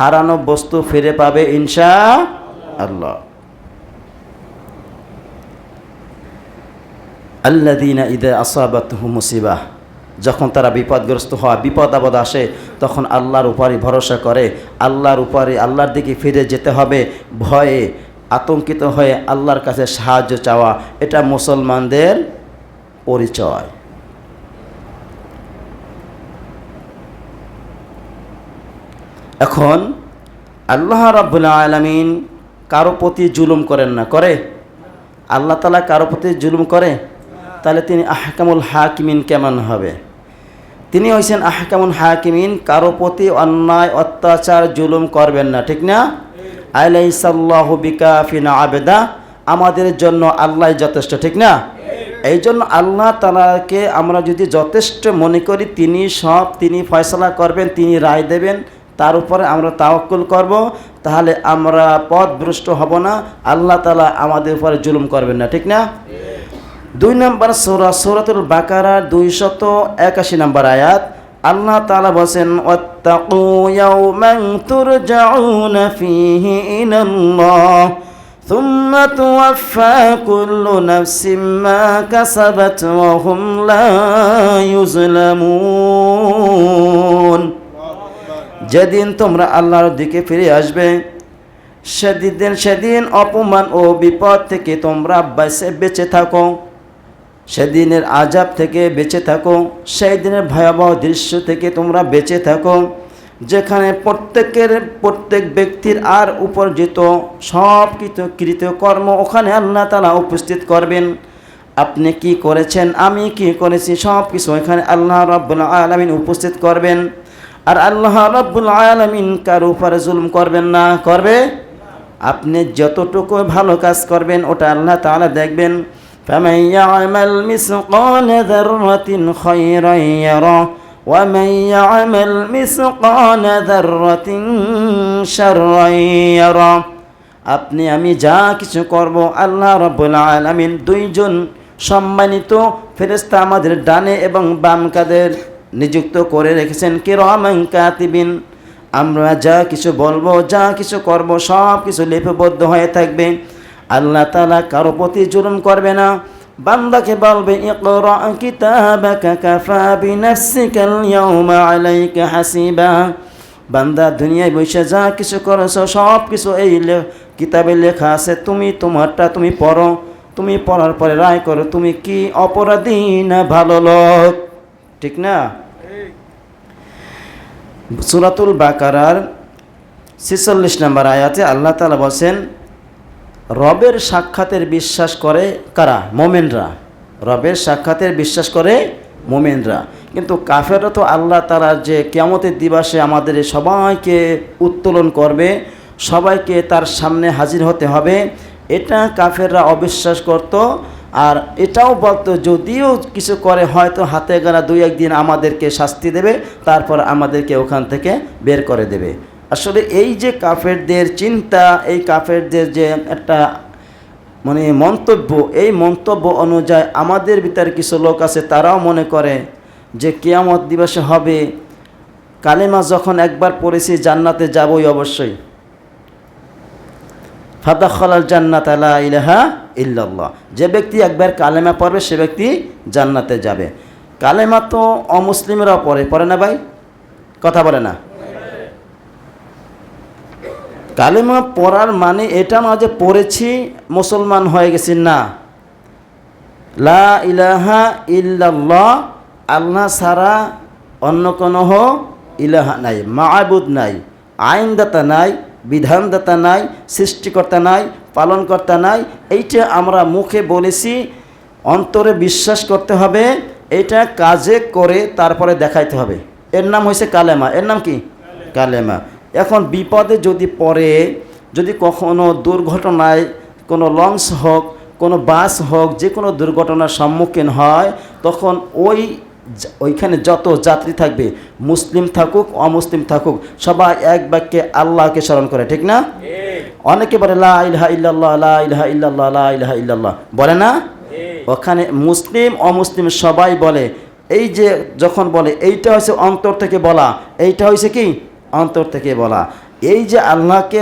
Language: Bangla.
হারানো বস্তু ফিরে পাবে ইনশা আল্লাহ। আল্লাদিনা ঈদে আসাবাত মুসিবাহ, যখন তারা বিপদগ্রস্ত হয়, বিপদ আপদ আসে, তখন আল্লাহর উপরে ভরসা করে, আল্লাহর উপরে আল্লাহর দিকে ফিরে যেতে হবে, ভয়ে আতঙ্কিত হয়ে আল্লাহর কাছে সাহায্য চাওয়া, এটা মুসলমানদের পরিচয়। এখন আল্লাহ রাব্বুল আলামিন কারও প্রতি জুলুম করেন না, করে? আল্লাহ তালা কারও প্রতি জুলুম করে? তাহলে তিনি আহকামুল হাকিমিন কেমন হবে? তিনি হয়েছেন আহকামুল হাকিমিন, কারও প্রতি অন্যায়, অত্যাচার, জুলুম করবেন না, ঠিক না? আলাইসাল্লাহু বিকাফিনা আবেদা, আমাদের জন্য আল্লাহ যথেষ্ট, ঠিক না? এই জন্য আল্লাহ তালাকে আমরা যদি যথেষ্ট মনে করি, তিনি সব, তিনি ফয়সলা করবেন, তিনি রায় দেবেন তার উপরে আমরা তাওয়াক্কুল করব তাহলে আমরা পথভ্রষ্ট হব না আল্লাহ তালা আমাদের উপরে জুলুম করবেন না ঠিক না দুই নম্বর সৌরা সৌরাতুল বাকারার দুইশত একাশি নম্বর আয়াত আল্লাহ তাআলা বলেন ওয়াত্তাকু ইয়াওমান তুরজাউনা ফীহি ইলাল্লাহ ثم توفى كل نفس ما كسبت وهم لا يظلمون যেদিন তোমরা আল্লাহর দিকে ফিরে আসবে, সেদিন সেদিন অপমান ও বিপদ থেকে তোমরা বেঁচে বেঁচে থাকো। সেদিনের আজাব থেকে বেঁচে থাকো, সেই দিনের ভয়াবহ দৃশ্য থেকে তোমরা বেঁচে থাকো, যেখানে প্রত্যেকের, প্রত্যেক ব্যক্তির আর উপার্জিত সব কৃত কৃত কর্ম ওখানে আল্লাহ তালা উপস্থিত করবেন। আপনি কি করেছেন? আমি কি করেছি? সব কিছু এখানে আল্লাহ রব্বুল আলমিন উপস্থিত করবেন। আর আল্লাহ রব্বুল আলমিন কার উপরে জুলুম করবেন না করবে আপনি যতটুকু ভালো কাজ করবেন ওটা আল্লাহ তাআলা দেখবেন فمن يعمل مثقال ذرة خيرا يره ومن يعمل مثقال ذرة شرا يره আপনি আমি যা কিছু করব আল্লাহ রব্বুল আলামিন দুইজন সম্মানিত ফেরেশতা আমাদের ডানে এবং বাম কাদের নিযুক্ত করে রেখেছেন কিরামান কাতিবিন। আমরা যা কিছু বলব, যা কিছু করব, সব কিছু লিপিবদ্ধ হয়ে থাকবে। আল্লাহ তালা কারও প্রতি জুলুম করবে না। বান্দাকে বলবে হাসিবা। বান্দা দুনিয়ায় বসে যা কিছু করেছ, সব কিছু এই কিতাবে লেখা আছে। তুমি তোমারটা তুমি পড়ো। তুমি পড়ার পরে রায় করো, তুমি কি অপরাধী না ভালো লোক? ঠিক না? সুরাতুল বাকারার ছেচল্লিশ নম্বর আয়াতে আল্লাহ তালা বলছেন, রবের সাক্ষাতের বিশ্বাস করে কারা? মোমেনরা। রবের সাক্ষাতের বিশ্বাস করে মোমেনরা। কিন্তু কাফেররা তো আল্লাহ তারা যে কেমতের দিবসে আমাদের সবাইকে উত্তোলন করবে, সবাইকে তার সামনে হাজির হতে হবে, এটা কাফেররা অবিশ্বাস করত আর এটাও বলতো, যদিও কিছু করে, হয়তো হাতে গোনা দুই একদিন আমাদেরকে শাস্তি দেবে, তারপর আমাদেরকে ওখান থেকে বের করে দেবে। আসলে এই যে কাফেরদের চিন্তা, এই কাফেরদের যে একটা মানে মন্তব্য, এই মন্তব্য অনুযায়ী আমাদের ভিতরে কিছু লোক আছে, তারাও মনে করে যে কেয়ামত দিবসে হবে। কালেমা যখন একবার পড়েছি, জান্নাতে যাবই অবশ্যই। ফাদাখালাল জান্নাত আলা ইলাহা ইল্লাল্লাহ। যে ব্যক্তি একবার কালেমা পড়বে, সে ব্যক্তি জান্নাতে যাবে। কালেমা তো অমুসলিমরাও পড়ে পড়ে না ভাই? কথা বলে না। কালেমা পড়ার মানে এটা না যে পড়েছি, মুসলমান হয়ে গেছি, না। লা ইলাহা ইল্লাল্লাহ, আল্লাহ ছাড়া অন্য কোনো হো ইলাহা নাই মাহবুদ নাই, আইনদাতা নাই, বিধানদাতা নাই, সৃষ্টিকর্তা নাই পালনকর্তা নাই এইটা আমরা মুখে বলেছি অন্তরে বিশ্বাস করতে হবে এটা কাজে করে তারপরে দেখাইতে হবে। এর নাম হয়েছে কালেমা। এর নাম কি? কালেমা। এখন বিপদে যদি পড়ে যদি কখনো দুর্ঘটনায় কোনো লঞ্চ হোক কোনো বাস হোক যে কোনো দুর্ঘটনার সম্মুখীন হয় তখন ওই ওইখানে যত যাত্রী থাকবে মুসলিম থাকুক অমুসলিম থাকুক সবাই এক বাক্যে আল্লাহকে স্মরণ করে ঠিক না? অনেকে বলে, লা ইলহা ইল্লাল্লাহ, লা ইলহা ইল্লাল্লাহ, লা ইলহা ইল্লাল্লাহ। বলে না? ওখানে মুসলিম, অমুসলিম সবাই বলে। এই যে যখন বলে, এইটা হয়েছে অন্তর থেকে বলা। এইটা হয়েছে কি? অন্তর থেকে বলা। এই যে আল্লাহকে